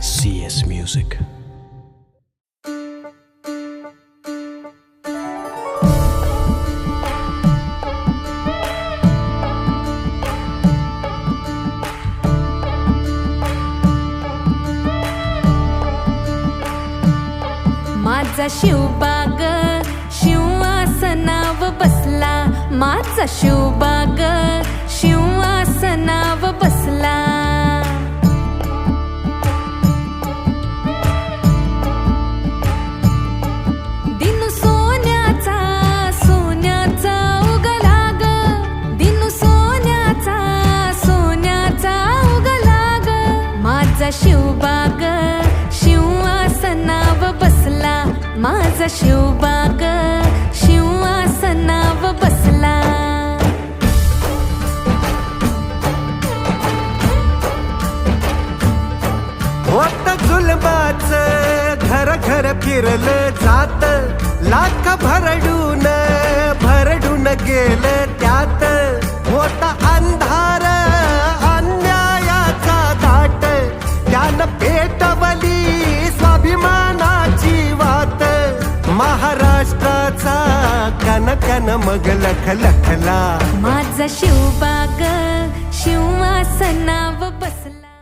CS Music. माझा शिवबाग शिवासनाव बसला माझा शिवबाग शिवासनाव माझा शिवबाग. शिवासनाव बसला माझा शिवबाग. शिवासनाव बसला. होत जुलबाच घर घर फिरलं जात. लाख भरडून भरडून गेलं पेटवली स्वाभिमानाची वात. महाराष्ट्राचा कन कन मग लख लखला. माझा शिवबाग शिवासनाव बसला.